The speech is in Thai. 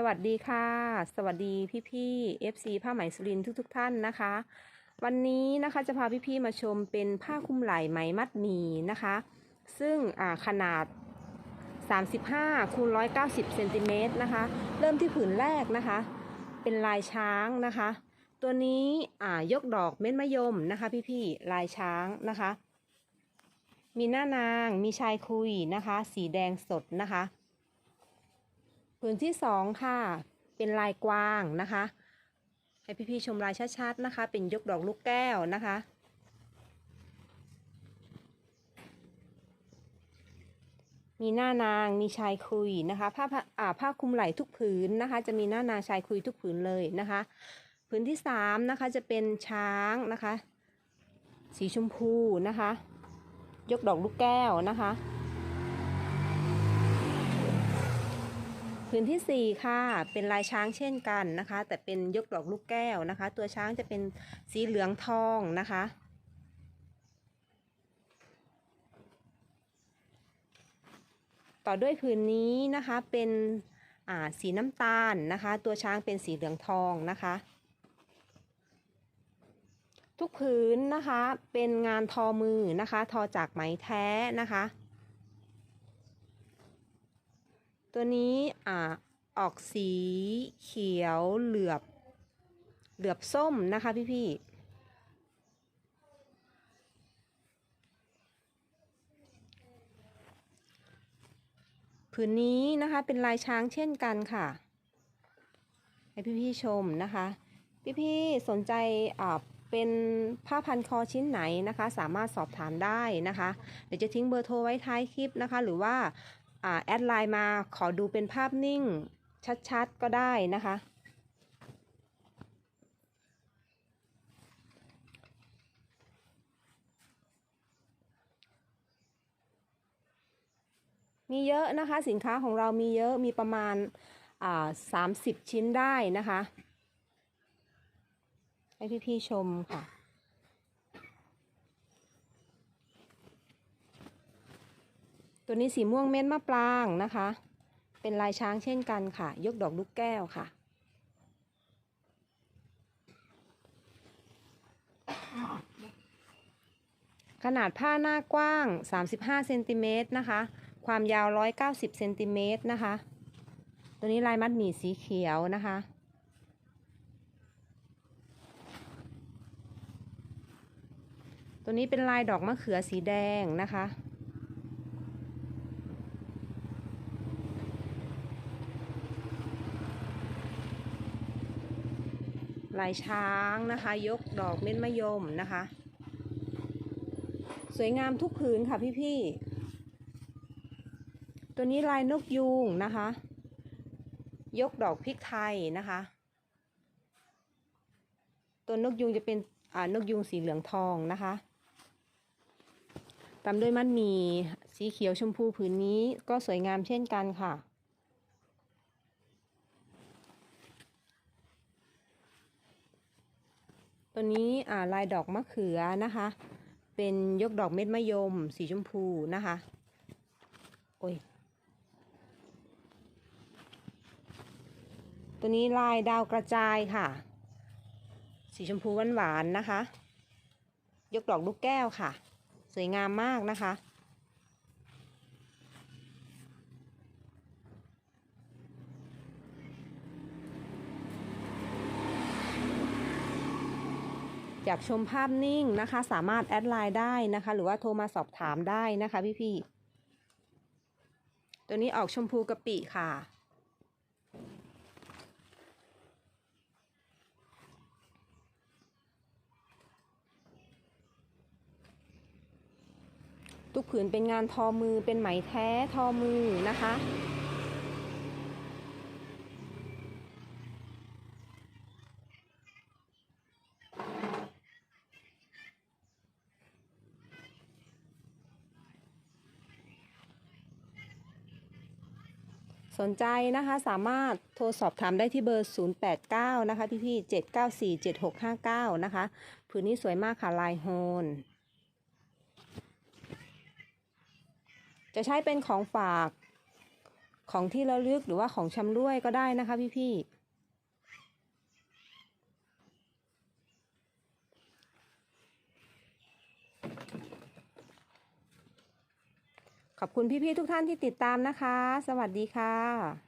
สวัสดีค่ะ สวัสดีพี่ๆ FC ผ้าไหมสุรินทร์ทุกท่านนะคะ วันนี้นะคะจะพาพี่ๆมาชมเป็นผ้าคลุมไหล่ไหมมัดหมี่นะคะ ซึ่งอ่าขนาด 35คูณ190เซนติเมตรนะคะ เริ่มที่ผืนแรกนะคะ เป็นลายช้างนะคะ ตัวนี้ยกดอกเม็ดมะยมนะคะ พี่ๆลายช้างนะคะ มีหน้านางมีชายคุยนะคะ สีแดงสดนะคะ ผืนที่สองค่ะ เป็นลายกวางนะคะ ให้พี่ๆชมลายชัดๆนะคะ เป็นยกดอกลูกแก้วนะคะ มีหน้านางมีชายคุยนะคะผ้าผ้าอ่าผ้าคลุมไหล่ทุกผืนนะคะ จะมีหน้านางชายคุยทุกผืนเลยนะคะ ผืนที่สามนะคะจะเป็นช้างนะคะ สีชมพูนะคะ ยกดอกลูกแก้วนะคะ ผืนที่สี่ค่ะ เป็นลายช้างเช่นกันนะคะ แต่เป็นยกดอกลูกแก้วนะคะ ตัวช้างจะเป็นสีเหลืองทองนะคะ ต่อด้วยผืนนี้นะคะเป็นสีน้ำตาลนะคะ ตัวช้างเป็นสีเหลืองทองนะคะ ทุกผืนนะคะเป็นงานทอมือนะคะ ทอจากไหมแท้นะคะ ตัวนี้อ่าออกสีเขียวเหลือบเหลือบส้มนะคะพี่พี่ผืนนี้นะคะเป็นลายช้างเช่นกันค่ะ ให้พี่พี่ชมนะคะ พี่พี่สนใจอ่าเป็นผ้าพันคอชิ้นไหนนะคะ สามารถสอบถามได้นะคะ เดี๋ยวจะทิ้งเบอร์โทรไว้ท้ายคลิปนะคะ หรือว่า แอดไลน์มาขอดูเป็นภาพนิ่ง ชัดๆ ก็ได้นะคะ มีเยอะนะคะสินค้าของเรามีเยอะมีประมาณอ่าสามสิบชิ้นได้นะคะ ให้พี่ๆชมค่ะ ตัวนี้สีม่วงเม็ดมะปรางนะคะ เป็นลายช้างเช่นกันค่ะ ยกดอกลูกแก้วค่ะ ขนาดผ้าหน้ากว้าง 35เซนติเมตรนะคะ ความยาว 190เซนติเมตรนะคะ ตัวนี้ลายมัดหมี่สีเขียวนะคะตัวนี้เป็นลายดอกมะเขือสีแดงนะคะ ลายช้างนะคะ ยกดอกเม็ดมะยมนะคะ สวยงามทุกผืนค่ะพี่ๆ ตัวนี้ลายนกยูงนะคะ ยกดอกพริกไทยนะคะ ตัวนกยูงจะเป็นอ่านกยูงสีเหลืองทองนะคะตามด้วยมัดมีสีเขียวชมพูผืนนี้ก็สวยงามเช่นกันค่ะ ตัวนี้ลายดอกมะเขือนะคะ เป็นยกดอกเม็ดมะยม สีชมพูนะคะ โอ้ย ตัวนี้ลายดาวกระจายค่ะ สีชมพูหวานๆนะคะ ยกดอกลูกแก้วค่ะ สวยงามมากนะคะ อยากชมภาพนิ่งนะคะ สามารถแอดไลน์ได้นะคะ หรือว่าโทรมาสอบถามได้นะคะพี่ๆตัวนี้ออกชมพูกะปิค่ะ ทุกผืนเป็นงานทอมือเป็นไหมแท้ทอมือนะคะ สนใจนะคะสามารถโทรสอบถามได้ที่เบอร์ 089 นะคะพี่พี่794 7659 นะคะ ผืนนี้สวยมากค่ะลายโฮน จะใช้เป็นของฝากของที่ระลึกหรือว่าของชำร่วยก็ได้นะคะพี่พี่ ขอบคุณพี่ๆทุกท่านที่ติดตามนะคะ สวัสดีค่ะ